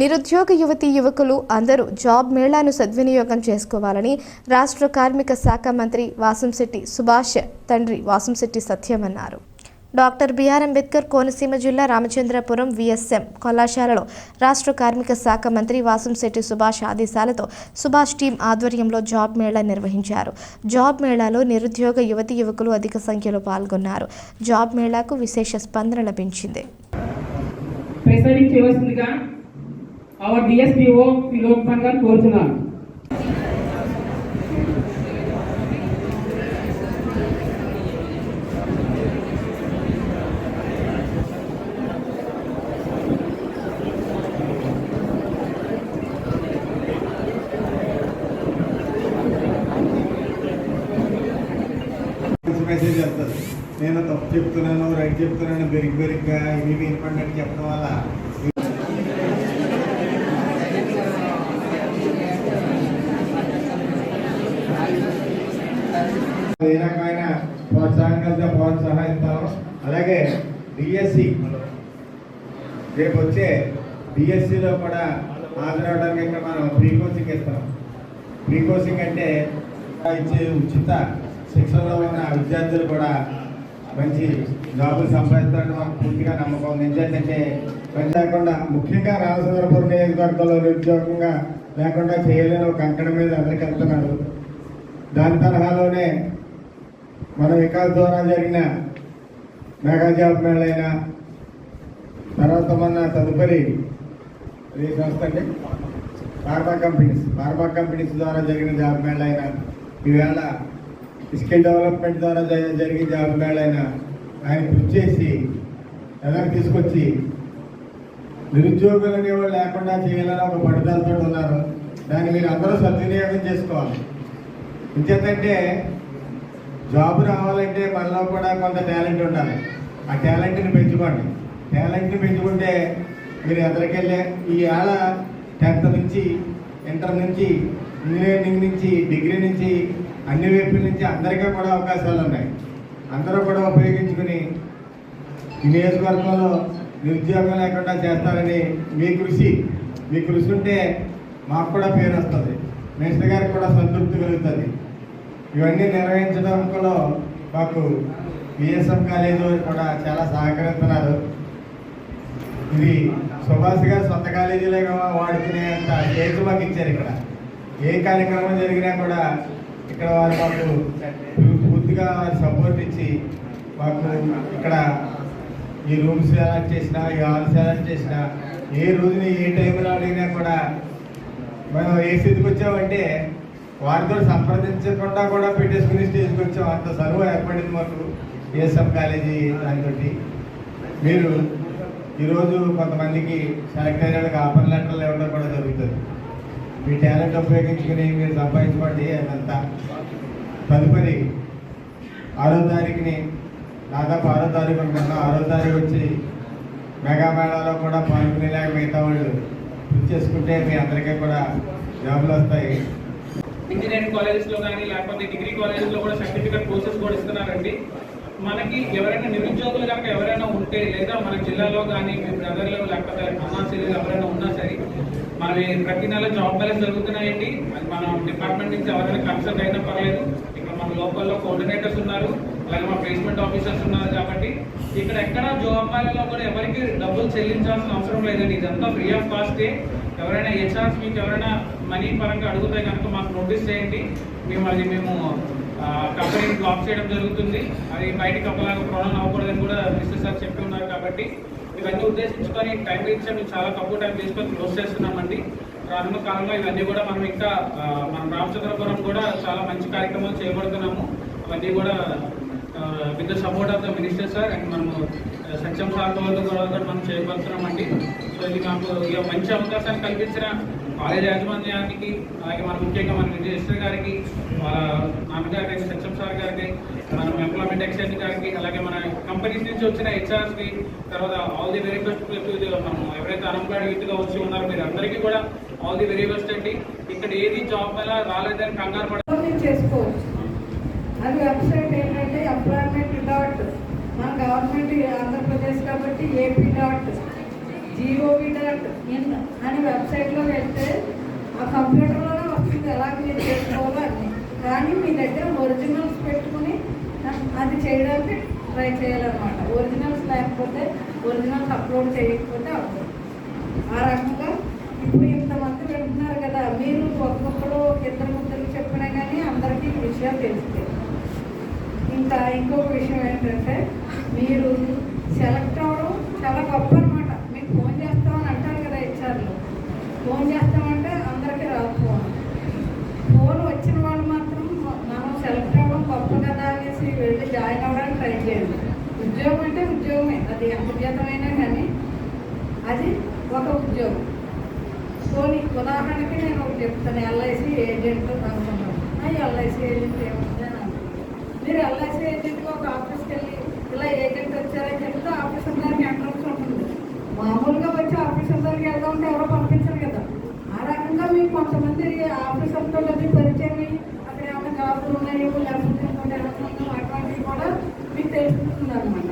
నిరుద్యోగ యువతి యువకులు అందరూ జాబ్ మేళాను సద్వినియోగం చేసుకోవాలని రాష్ట్ర కార్మిక శాఖ మంత్రి వాసంశెట్టి సుభాష్ తండ్రి వాసంశెట్టి సత్యం అన్నారు. డాక్టర్ బిఆర్ అంబేద్కర్ కోనసీమ జిల్లా రామచంద్రపురం విఎస్ఎం కళాశాలలో రాష్ట్ర కార్మిక శాఖ మంత్రి వాసంశెట్టి సుభాష్ ఆదేశాలతో సుభాష్ టీం ఆధ్వర్యంలో జాబ్ మేళా నిర్వహించారు. జాబ్ మేళాలో నిరుద్యోగ యువతి యువకులు అధిక సంఖ్యలో పాల్గొన్నారు. జాబ్ మేళాకు విశేష స్పందన లభించింది. అవర్ డిఎస్పిఓ లోక్పాల్ గారు కోరుతున్నాను మెసేజ్ వెళ్తుంది నేను తప్పు చెప్తున్నాను రైట్ చెప్తున్నాను బెరిగ్ బెరిగ్గా ఇవి వినపడినట్టు చెప్పడం వల్ల ఏ రకమైన ప్రోత్సాహం కలిసి ప్రోత్సాహిస్తాము. అలాగే డిఎస్సి రేపు వచ్చే డిఎస్సిలో కూడా హాజరవడానికి ఇక్కడ మనం ప్రీ కోచింగ్ ఇస్తాం ప్రీ కోచింగ్ అంటే ఇచ్చే ఉచిత శిక్షణలో ఉన్న విద్యార్థులు కూడా మంచి జాబులు సంపాదిస్తారని మాకు పూర్తిగా నమ్మకం. ఉంది ఎందుకంటే లేకుండా ముఖ్యంగా రామచంద్రపురం నియోజకవర్గంలో నిరుద్యోగంగా లేకుండా చేయలేని ఒక అంకణ మీద అందరికి వెళ్తున్నారు. దాని తరహాలోనే మన వికాస్ ద్వారా జరిగిన మెగా జాబ్ మేళైనా తర్వాత మన తదుపరి ఏ సంస్థ అండి ఫార్మా కంపెనీస్. ఫార్మా కంపెనీస్ ద్వారా జరిగిన జాబ్ మేళైనా ఈవేళ స్కిల్ డెవలప్మెంట్ ద్వారా జరిగిన జాబ్ మేళైనా ఆయన కృషి చేసి ఎలా తీసుకొచ్చి నిరుద్యోగులు అనేవాళ్ళు లేకుండా చేయాలని ఒక పట్టుదలతో ఉన్నారు. దాన్ని మీరు అందరూ సద్వినియోగం చేసుకోవాలి. ఇంకేంటంటే జాబ్ రావాలంటే మనలో కూడా కొంత టాలెంట్ ఉండాలి. ఆ టాలెంట్ని పెంచుకోండి. టాలెంట్ని పెంచుకుంటే మీరు ఎదరికెళ్ళే ఈ ఏళ టెన్త్ నుంచి ఇంటర్ నుంచి ఇంజనీరింగ్ నుంచి డిగ్రీ నుంచి అన్ని వైపుల నుంచి అందరికీ కూడా అవకాశాలు ఉన్నాయి. అందరూ కూడా ఉపయోగించుకుని ఈ నియోజకవర్గంలో నిరుద్యోగం లేకుండా చేస్తారని మీ కృషి. మీ కృషి ఉంటే మాకు కూడా పేరు వస్తుంది. మినిస్టర్ గారికి కూడా సంతృప్తి కలుగుతుంది. ఇవన్నీ నిర్వహించడంలో మాకు బిఎస్ఎం కాలేజీ వారు కూడా చాలా సహకరిస్తున్నారు. ఇది సుభాష్ గారు సొంత కాలేజీలుగా వాడుకునేంత చేతి మాకు ఇచ్చారు ఇక్కడ. ఏ కార్యక్రమం జరిగినా కూడా ఇక్కడ వారు మాకు పూర్తిగా వారి సపోర్ట్ ఇచ్చి మాకు ఇక్కడ ఈ రూమ్స్ అలాట్ చేసినా ఈ హాల్స్ అలాట్ చేసినా ఏ రోజున ఏ టైంలో అడిగినా కూడా మనం ఏ స్థితికి వచ్చామంటే వారితో సంప్రదించకుండా కూడా పెట్టేసుకుని స్టేజ్కి వచ్చాం. అంత సర్వ ఏర్పడింది మాకు ఏఎస్ఎం కాలేజీ దానితోటి. మీరు ఈరోజు కొంతమందికి సెలెక్ట్ అయిన ఆఫర్ లెటర్లు ఇవ్వడం కూడా జరుగుతుంది. మీ టాలెంట్ ఉపయోగించుకుని మీరు సంపాదించుకోండి అదంతా. తదుపరి ఆరో తారీఖుని దాదాపు ఆరో తారీఖు అనుకున్నా ఆరో తారీఖు వచ్చి మెగా మేళాలో కూడా పాల్గొనేలాగా మిగతా వాళ్ళు కృషి చేసుకుంటే మీ అందరికీ కూడా జాబులు వస్తాయి. ఇంజనీరింగ్ కాలేజెస్లో కానీ లేకపోతే డిగ్రీ కాలేజెస్లో కూడా సర్టిఫికేట్ కోర్సెస్ కూడా ఇస్తున్నారండి. మనకి ఎవరైనా నిరుద్యోగులు కనుక ఎవరైనా ఉంటే లేదా మన జిల్లాలో కానీ మీ బ్రదర్లు లేకపోతే అన్నా చెల్లెలు ఎవరైనా ఉన్నా సరే మనవి ప్రతి నెల జాబ్ బ్యాలెన్స్ జరుగుతున్నాయండి. అది మన డిపార్ట్మెంట్ నుంచి ఎవరైనా కన్సల్ట్ అయినా పర్లేదు. ఇక్కడ మన లోకల్లో కోఆర్డినేటర్స్ ఉన్నారు. అలాగే మా ప్లేస్మెంట్ ఆఫీసర్స్ ఉన్నారు కాబట్టి ఇక్కడ ఎక్కడ జాబ్ బ్యాలెన్స్లో కూడా ఎవరికి డబ్బులు చెల్లించాల్సిన అవసరం లేదండి. ఇదంతా ఫ్రీ ఆఫ్ కాస్టే. ఎవరైనా హెచ్ఆర్స్ మీకు ఎవరైనా మనీ పరంగా అడుగుతే కనుక మాకు నోటీస్ చేయండి. మేము అది మేము కంపెనీని బ్లాక్ చేయడం జరుగుతుంది. అది బయటికి అప్పలాగా ప్రాబ్లం అవ్వకూడదని కూడా మిస్టర్ సార్ చెప్పి ఉన్నారు కాబట్టి ఇవన్నీ ఉద్దేశించుకొని టైం ఇచ్చే మేము చాలా తక్కువ టైం తీసుకొని క్లోజ్ చేస్తున్నామండి. రానున్న కాలంలో ఇవన్నీ కూడా మనం ఇంకా ఆ, మన రామచంద్రపురం కూడా చాలా మంచి కార్యక్రమాలు చేయబడుతున్నాము. అవన్నీ కూడా with the support of the minister sir and మనము ఆ, సత్యం సార్ వాళ్ళతో కూడా కూడా మనం చేయబడుతున్నామండి. సో మాకు ఇక మంచి అవకాశాన్ని కల్పించిన కాలేజ్ యాజమాన్యానికి అలాగే మన ముఖ్యంగా మన రిజిస్టర్ గారికి వాళ్ళ నాన్నగారికి సత్యం సార్ గారికి మన ఎంప్లాయ్మెంట్ ఎక్స్చేంజ్ గారికి అలాగే మన కంపెనీస్ నుంచి వచ్చిన హెచ్ఆర్స్కి తర్వాత ఆల్ ది వెరీ బెస్ట్ మనం ఎవరైతే అన్ఎంప్లాయిడ్ యూత్గా వచ్చి ఉన్నారో మీరు అందరికీ కూడా ఆల్ ది వెరీ బెస్ట్ అండి. ఇక్కడ ఏది జాబ్ వల్ల రాలేదని కంగారు పడ చేసుకోవచ్చు. అది వెబ్సైట్ ఏంటంటే ఎంప్లాయ్మెంట్ డాట్ మన గవర్నమెంట్ ఆంధ్రప్రదేశ్ కాబట్టి AP dot gov dot in అని వెబ్సైట్లో వెళ్తే ఆ కంప్యూటర్లోనే వస్తుంది. ఎలా క్లియర్ చేసుకోవాలో అన్ని. కానీ మీ దగ్గర ఒరిజినల్స్ పెట్టుకుని అది చేయడానికి ట్రై చేయాలన్నమాట. ఒరిజినల్స్ లేకపోతే ఒరిజినల్స్ అప్లోడ్ చేయకపోతే అవ్వదు. ఆ రకంగా ఇప్పుడు ఇంతమంది వింటున్నారు కదా మీరు ఒక్కొక్కరు ఇద్దరు ముద్దరు చెప్పినా కానీ అందరికీ ఈ విషయాలు తెలుస్తాయి. ఇంకా ఇంకొక విషయం ఏంటంటే మీరు సెలెక్ట్ అవ్వడం చాలా గొప్ప అనమాట మీకు ఫోన్ చేస్తామని అంటారు కదా హెచ్ఆర్లు ఫోన్ చేస్తామంటే అందరికీ రాదు ఫోన్. ఫోన్ వచ్చిన వాళ్ళు మాత్రం మనం సెలెక్ట్ అవ్వడం గొప్ప కదా అనేసి వెళ్ళి జాయిన్ అవ్వడానికి ట్రై చేయండి. ఉద్యోగం అంటే ఉద్యోగమే. అది ఎంత జీతమైనా కానీ అది ఒక ఉద్యోగం. పోనీ ఉదాహరణకి నేను ఒకటి చెప్తాను. ఎల్ఐసి ఏజెంట్ అనుకున్నాను ఎల్ఐసి ఏజెంట్ ఏముంది అని మీరు ఎల్ఐసి ఏజెంట్కి ఒక ఆఫీస్కి వెళ్ళి ఇలా ఏజెంట్ వచ్చారని చెప్తే ఆఫీసర్ దానికి ఎంట్రన్స్ ఉంటుంది. మామూలుగా వచ్చి ఆఫీసర్ దగ్గరికి వెళ్దామంటే ఎవరో పంపించరు కదా ఆ రకంగా అందరి ఆఫీస్ ఆఫీసర్తో పరిచయం అక్కడ ఏమైనా జాబులు ఉన్నాయో లేకపోతే అటువంటివి కూడా మీకు తెలుస్తుంది అనమాట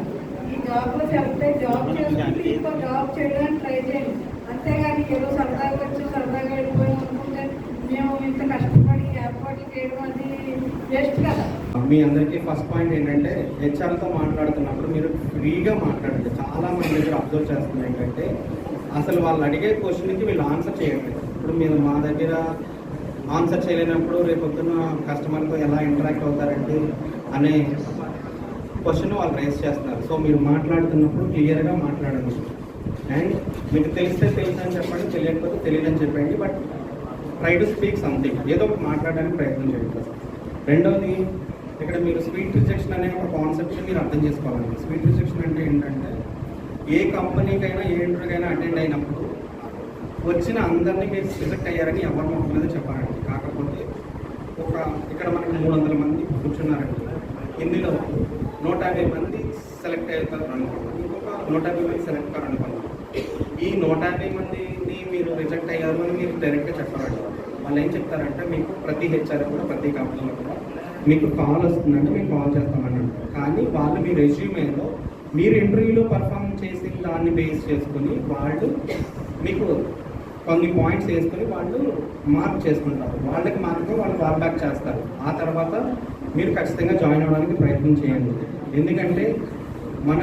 ఈ జాబ్లో చెప్తే జాబ్ చేసుకుంటే ఇంకో జాబ్ చేయడానికి ట్రై చేయండి. అంతేగాని ఏదో సరదాగా వచ్చి సరదాగా వెళ్ళిపోయి అనుకుంటే మేము ఇంత కష్టపడి ఏర్పాట్లు చేయడం అది వేస్ట్ కదా. మీ అందరికీ ఫస్ట్ పాయింట్ ఏంటంటే హెచ్ఆర్తో మాట్లాడుతున్నప్పుడు మీరు ఫ్రీగా మాట్లాడండి. చాలా మంది దగ్గర అబ్జర్వ్ చేస్తుంది ఏంటంటే అసలు వాళ్ళు అడిగే క్వశ్చన్కి వీళ్ళు ఆన్సర్ చేయట్లేదు. ఇప్పుడు మీరు మా దగ్గర ఆన్సర్ చేయలేనప్పుడు రేపు పొద్దున్న కస్టమర్తో ఎలా ఇంటరాక్ట్ అవుతారండి అనే క్వశ్చన్ వాళ్ళు రేస్ చేస్తున్నారు. సో మీరు మాట్లాడుతున్నప్పుడు క్లియర్గా మాట్లాడండి. అండ్ మీకు తెలిస్తే తెలుసు అని చెప్పండి తెలియకపోతే తెలియదని చెప్పండి but try to speak something ఏదో ఒకటి మాట్లాడడానికి ప్రయత్నం చేయండి రెండవది ఇక్కడ మీరు స్వీట్ రిజెక్షన్ అనే ఒక కాన్సెప్ట్ మీరు అర్థం చేసుకోవాలండి. స్వీట్ రిజెక్షన్ అంటే ఏంటంటే ఏ కంపెనీకైనా ఏ ఇంటర్వ్యూకైనా అటెండ్ అయినప్పుడు వచ్చిన అందరినీ మీరు రిజెక్ట్ అయ్యారని ఎవరు మొక్కలేదు చెప్పారండి కాకపోతే ఒక ఇక్కడ మనకి మూడు వందల మంది కూర్చున్నారండి. ఇందులో నూట యాభై మంది సెలెక్ట్ అవుతారు అనుకున్నాం ఇంకొక నూట యాభై మంది సెలెక్ట్ అవ్వరు అనుకున్నాం ఈ నూట యాభై మందిని మీరు రిజెక్ట్ అయ్యారు అని మీరు డైరెక్ట్గా చెప్పాలండి. వాళ్ళు ఏం చెప్తారంటే మీకు ప్రతి హెచ్ఆర్ కూడా ప్రతి కంపెనీలో కూడా మీకు కాల్ వస్తుందంటే మేము కాల్ చేస్తామని కానీ వాళ్ళు మీ రెజ్యూమేలో మీరు ఇంటర్వ్యూలో పర్ఫామ్ చేసిన దాన్ని బేస్ చేసుకుని వాళ్ళు మీకు కొన్ని పాయింట్స్ వేసుకొని వాళ్ళు మార్క్ చేసుకుంటారు. వాళ్ళకి మాత్రమే వాళ్ళు కాల్ బ్యాక్ చేస్తారు. ఆ తర్వాత మీరు ఖచ్చితంగా జాయిన్ అవ్వడానికి ప్రయత్నం చేయండి. ఎందుకంటే